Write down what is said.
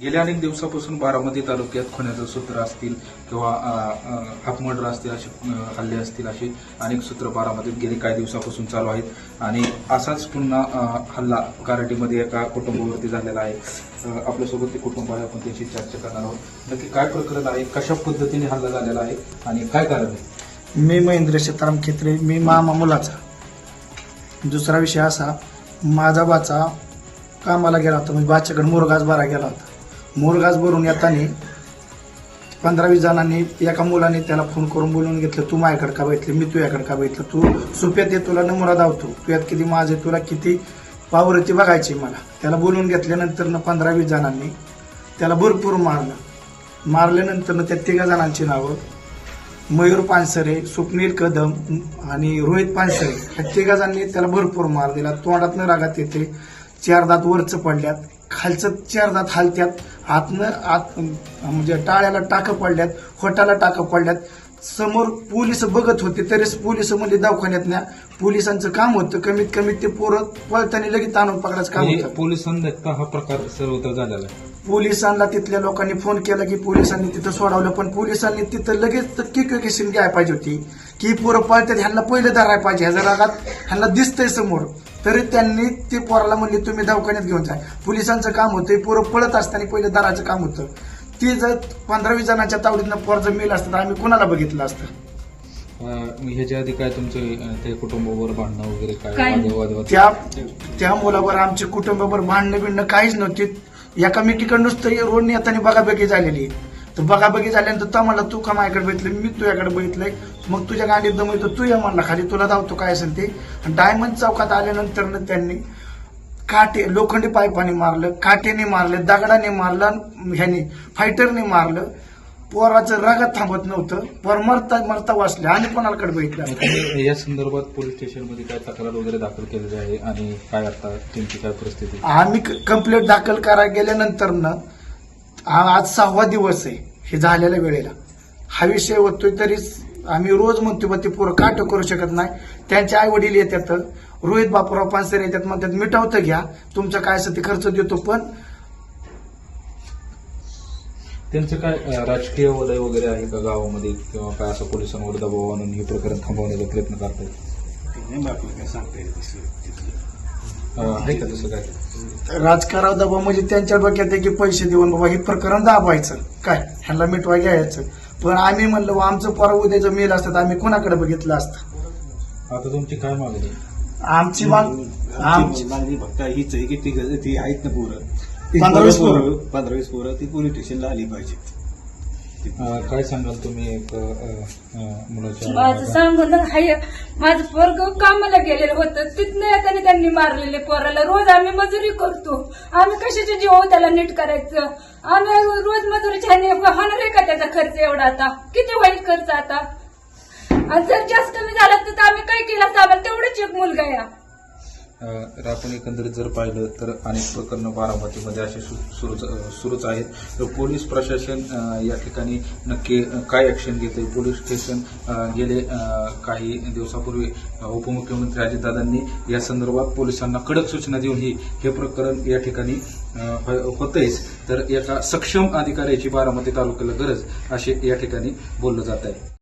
गेल्या अनेक दिवसापासून बारामती तालुक्यात खुण्याचं सूत्र असतील किंवा अपमर्डर असतील असे हल्ले असतील असे अनेक सूत्र बारामतीत गेले काही दिवसापासून चालू आहेत. आणि असाच पुन्हा हल्ला कराटीमध्ये एका कुटुंबावरती झालेला आहे. आपल्यासोबत ते कुटुंब आहे. आपण त्याची चर्चा करणार आहोत. नक्की काय प्रकरण आहे? कशा पद्धतीने हल्ला झालेला आहे? आणि काय कारण आहे? मी महेंद्र सीताराम खेत्रे. मी मामा मुलाचा. दुसरा विषय असा माझा बाचा कामाला गेला होता. म्हणजे बाच्याकडे मुरगास बारा गेला होता. मुरगास भरून येताना पंधरा वीस जणांनी एका मुलाने त्याला फोन करून बोलून घेतलं तू माझ्याकडे का बघितलं? मी तुझ्याकडे का बघितलं? तू सुप्यात ये तुला नमुरा धावतो. तुझ्यात किती माझे तुला किती पावर होती ती बघायची मला. त्याला बोलून घेतल्यानंतर पंधरा वीस जणांनी त्याला भरपूर मारलं. मारल्यानंतर त्या तिघा जणांची नावं मयूर पानसरे स्वप्नील कदम आणि रोहित पानसरे. ह्या तिघांनी त्याला भरपूर मार दिला. तोंडातनं रागात येते. चार दात वरच पडल्यात. खालचं चार दात हालत्यात आतनं आत म्हणजे टाळ्याला टाकं पडल्यात होटाला टाकं पडल्यात. समोर पोलीस बघत होते तरीच पोलीस म्हणजे दवाखान्यात न्या. पोलिसांचं काम होतं कमीत कमी ते पोरं पळताना लगेच ताणून पकडायचं काम होतं. पोलिसांना हा प्रकार सर्वत्र झालेला आहे? पोलिसांना तिथल्या लोकांनी फोन केला की पोलिसांनी तिथं सोडवलं पण पोलिसांनी तिथं लगेच किकेशन घ्यायला पाहिजे होती. की पोरं पळतात ह्यांना पहिलं धरायला पाहिजे. ह्याच्या रागात ह्यांना दिसतंय समोर. तरी त्यांनी ते पोराला म्हणले तुम्ही दवाखान्यात घेऊन जा. पोलिसांचं काम होतं हे पोरं पळत असताना पहिलं धरायचं काम होतं. ती जर पंधरा वीस जणांच्या तावडीतनं पोर जर मेलं असतं तर आम्ही कुणाला बघितलं असतं? अ, ह्याच्या आधी काय तुमचे ते कुटुंबावर भांडणं वगैरे काय? त्या त्या मुलावर आमचे कुटुंबावर भांडणं बिंडणं काहीच नव्हती. एकामेकीकडे नुसतं रोडने येताना बघाबघी झालेली. तर बघाबघी झाल्यानंतर तो म्हणला तू का माझ्याकडे बघितलं? मी तुझ्याकडे बघितलंय. मग तुझ्या गाडीत दम येतो. तू या म्हणला खाली. तुला धावतो काय असेल ते. डायमंड चौकात आल्यानंतर त्यांनी काटे लोखंडी पाईपाने मारलं काटेने मारलं दगडाने मारलं ह्याने फायटरने मारलं. पोराचं रगत थांबत नव्हतं. पोर मरता मरता वाचले. आणि कोणाकडे बघितलं? या संदर्भात पोलीस स्टेशनमध्ये काय तक्रार वगैरे दाखल केलेली आहे? आणि काय आता तुमची काय परिस्थिती? आम्ही कंप्लेंट दाखल करायला गेल्यानंतर ना आज सहावा दिवस आहे हे झालेल्या वेळेला. हा विषय होतोय तरी आम्ही रोज म्हणतो बा ते पोरं काट करू शकत नाही. त्यांचे आई वडील येतात रोहित बापूराव पानसरे येतात म्हणतात मिटवतं घ्या तुमचं काय असेल ते खर्च देतो पण त्यांचं काय राजकीय वलय वगैरे आहे का गावामध्ये? किंवा काय असं पोलिसांवर दबाव आणून हे प्रकरण थांबवण्याचा प्रयत्न करतायत? नाही आपल्याला काय सांगता येईल आहे का तसं काय? राजकारण दबाव म्हणजे त्यांच्या डोक्यात आहे की पैसे देऊन बाबा हे प्रकरण दाबायचं. काय? ह्यांना मिटवा घ्यायचं. पण आम्ही म्हणलं बा, आमचं पोरा उद्याचं मेल असतं तर आम्ही कोणाकडे बघितलं असतं? आता तुमची काय मागणी? आमची माग आमची मागणी फक्त हीच आहे की ती ती आहेत ना पोरं. पंधरा वीस पोरं. पंधरा वीस पोरं ती पोलीस स्टेशनला आली पाहिजेत. काय सांगाल तुम्ही एक मुलाच्या माझं सांगून हाय माझं पोरग कामाला गेलेलं होतं. तिथनं येताना त्यांनी मारलेले पोराला. रोज आम्ही मजुरी करतो. आम्ही कशाचे जीव त्याला नीट करायचं? आम्ही रोज मजुरीच्या ह्याने होणार आहे का त्याचा खर्च एवढा आता? किती होईल खर्च आता? आणि जर जास्त कमी झाला तर आम्ही काय केलं? असतं आम्हाला तेवढंच एक मुलगा या. तर आपण एकंदरीत जर पाहिलं तर अनेक प्रकरणं बारामतीमध्ये असे सुरूच सुरूच आहेत. तर पोलीस प्रशासन या ठिकाणी नक्की काय ऍक्शन घेते पोलीस स्टेशन गेले काही दिवसापूर्वी उपमुख्यमंत्री अजितदादांनी या संदर्भात पोलिसांना कडक सूचना देऊनही हे प्रकरण या ठिकाणी हो-, होतेच तर एका सक्षम अधिकाऱ्याची बारामती तालुक्याला गरज असे या ठिकाणी बोललं जात आहे